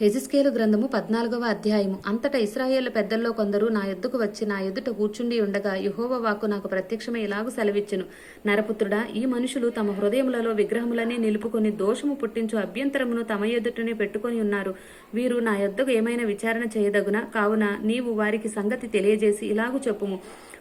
హెజిస్కేలు గ్రంథము పద్నాలుగవ అధ్యాయము. అంతటా ఇస్రాయేల్ పెద్దల్లో కొందరు నా ఎద్దుకు వచ్చి నా ఎదుట కూర్చుండి ఉండగా యుహోవ వాక్కు నాకు ప్రత్యక్షమే ఇలాగు సెలవిచ్చును. నరపుత్రుడా ఈ మనుషులు తమ హృదయములలో విగ్రహములనే నిలుపుకొని దోషము పుట్టించు అభ్యంతరమును తమ ఎదుటనే పెట్టుకొని ఉన్నారు. వీరు నా యొద్దకు ఏమైనా విచారణ చేయదగున? కావున నీవు వారికి సంగతి తెలియజేసి ఇలాగు చెప్పుము.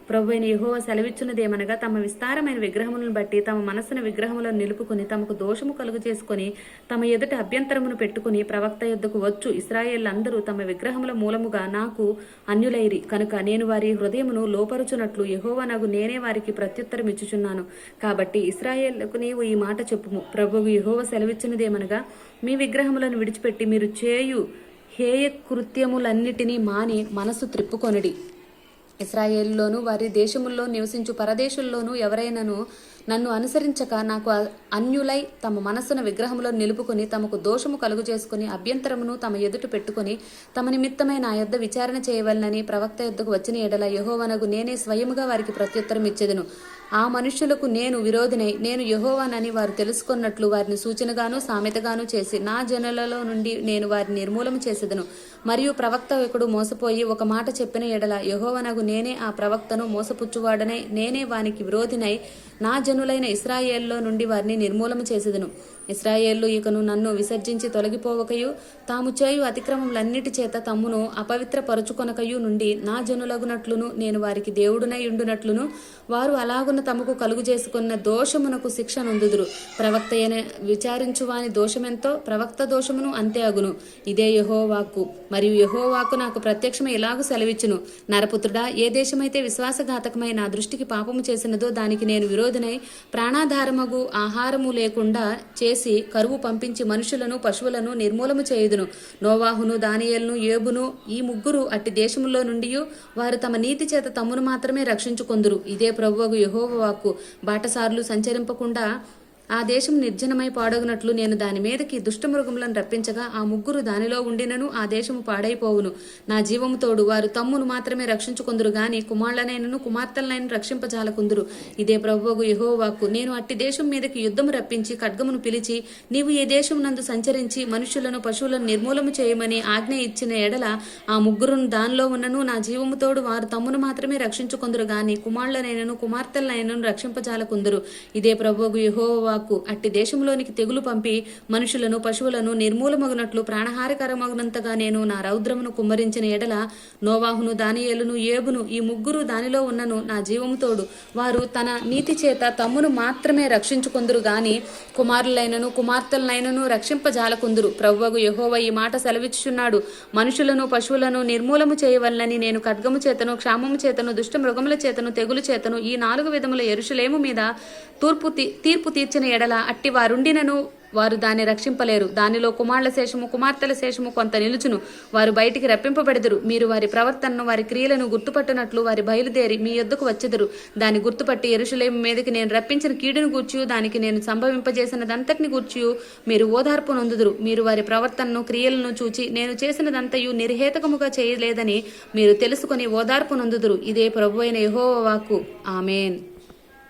ప్రభు అయిన యహోవ సెలవిచ్చున్నదేమనగా తమ విస్తారమైన విగ్రహములను బట్టి తమ మనస్సును విగ్రహములను నిలుపుకొని తమకు దోషము కలుగు చేసుకుని తమ ఎదుట అభ్యంతరమును పెట్టుకుని ప్రవక్త యొద్దకు వచ్చు. ఇస్రాయేళ్ళందరూ తమ విగ్రహముల మూలముగా నాకు అన్యులైరి. కనుక నేను వారి హృదయమును లోపరుచున్నట్లు యహోవ నాకు నేనే వారికి ప్రత్యుత్తరం ఇచ్చుచున్నాను. కాబట్టి ఇస్రాయేళ్ళకు నీవు ఈ మాట చెప్పుము. ప్రభువు యహోవ సెలవిచ్చినదేమనగా మీ విగ్రహములను విడిచిపెట్టి మీరు చేయు హేయ కృత్యములన్నిటినీ మాని మనసు త్రిప్పుకొనడి. ఇస్రాయేల్లోను వారి దేశముల్లో నివసించు పరదేశుల్లోనూ ఎవరైనాను నన్ను అనుసరించక నాకు అన్యులై తమ మనస్సును విగ్రహంలో నిలుపుకొని తమకు దోషము కలుగు చేసుకుని అభ్యంతరమును తమ ఎదుట పెట్టుకొని తమ నిమిత్తమై నా యొద్ద విచారణ చేయవలనని ప్రవక్త యొద్దకు వచ్చిన ఎడల యహోవనగు నేనే స్వయముగా వారికి ప్రత్యుత్తరం ఇచ్చేదను ఆ మనుష్యులకు నేను విరోధినై నేను యహోవానని వారు తెలుసుకున్నట్లు వారిని సూచనగాను సామెతగాను చేసి నా జనులలో నుండి నేను వారిని నిర్మూలన చేసేదను. మరియు ప్రవక్త ఒకడు మోసపోయి ఒక మాట చెప్పిన ఎడల యహోవనగు నేనే ఆ ప్రవక్తను మోసపుచ్చువాడనై నేనే వానికి విరోధినై నా జనులైన ఇస్రాయేల్లో నుండి వారిని నిర్మూలన చేసేదను. ఇస్రాయేళ్ళు ఇకను నన్ను విసర్జించి తొలగిపోవకయు తాము చేయు అతిక్రమములన్నిటి చేత తమ్మును అపవిత్రపరుచుకొనకయు నుండి నా జనులగునట్లును నేను వారికి దేవుడునై ఉండునట్లును వారు అలాగున తమకు కలుగు చేసుకున్న దోషమునకు శిక్ష నొందుదురు. ప్రవక్త విచారించువాని విచారించు వాని దోషమెంతో ప్రవక్త దోషమును అంతే అగును. ఇదే యహోవాక్కు మరియు యహోవాకు నాకు ప్రత్యక్షమే ఇలాగు సెలవిచ్చును? నరపుత్రుడా ఏ దేశమైతే విశ్వాసఘాతకమై నా దృష్టికి పాపము చేసినదో దానికి నేను విరోధినై ప్రాణాధారమగు ఆహారము లేకుండా చేసి కరువు పంపించి మనుషులను పశువులను నిర్మూలము చేయుదును. నోవాహును దానియేలును ఏబును ఈ ముగ్గురు అట్టి దేశములో నుండి వారు తమ నీతి చేత తమ్మును మాత్రమే రక్షించుకొందురు. ఇదే ప్రభువగు యహో వాక్కు బాటసార్లు సంచరింపకుండా ఆ దేశం నిర్జనమై పాడగునట్లు నేను దాని మీదకి దుష్టమృగములను రప్పించగా ఆ ముగ్గురు దానిలో ఉండినను ఆ దేశము పాడైపోవును. నా జీవముతోడు వారు తమ్మును మాత్రమే రక్షించుకుందరు గాని కుమారులనైనను కుమార్తెలనైన రక్షింపజాలకుందురు. ఇదే ప్రభువుకు యహోవాకు నేను అట్టి దేశం మీదకి యుద్ధము రప్పించి ఖడ్గమును పిలిచి నీవు ఈ దేశం నందు సంచరించి మనుషులను పశువులను నిర్మూలము చేయమని ఆజ్ఞ ఇచ్చిన ఎడల ఆ ముగ్గురును దానిలో ఉన్నను నా జీవముతోడు వారు తమ్మును మాత్రమే రక్షించుకుందరు గాని కుమారులనైనను కుమార్తెలనైనను రక్షింపజాలకుందరు. ఇదే ప్రభువుగు యెహోవాకు అట్టి దేశంలోనికి తెగులు పంపి మనుషులను పశువులను నిర్మూలమగునట్లు ప్రాణహారకరమగునంతగా నేను నా రౌద్రమును కుమ్మరించిన ఎడల నోవాహును దానియేలును ఏబును ఈ ముగ్గురు దానిలో ఉన్నను నా జీవముతోడు వారు తన నీతి చేత తమ్మును మాత్రమే రక్షించుకుందురు గాని కుమారులైనను కుమార్తెలనైనను రక్షింపజాలకుందురు. ప్రవ్వగు యహోవ ఈ మాట సెలవిచ్చుచున్నాడు. మనుషులను పశువులను నిర్మూలము చేయవలనని నేను ఖడ్గము చేతను క్షామము చేతను దుష్ట మృగముల చేతను తెగులు చేతను ఈ నాలుగు విధముల ఎరుషులేము మీద తూర్పు తీర్పు తీర్చిన ఎడల అట్టి వారుండినను వారు దాన్ని రక్షింపలేరు. దానిలో కుమారుల శేషము కుమార్తెల శేషము కొంత నిలుచును. వారు బయటికి రప్పింపబెడదురు. మీరు వారి ప్రవర్తనను వారి క్రియలను గుర్తుపట్టినట్లు వారి బయలుదేరి మీ యొద్దకు వచ్చెదరు. దాన్ని గుర్తుపట్టి ఎరుషులేము మీదకి నేను రప్పించిన కీడును గూర్చి దానికి నేను సంభవింపజేసినదంతటిని గూర్చి మీరు ఓదార్పు నొందుదురు. మీరు వారి ప్రవర్తనను క్రియలను చూచి నేను చేసినదంతయు నిర్హేతకముగా చేయలేదని మీరు తెలుసుకుని ఓదార్పు నొందుదురు. ఇదే ప్రభు అయిన యహోవాకు ఆమెన్.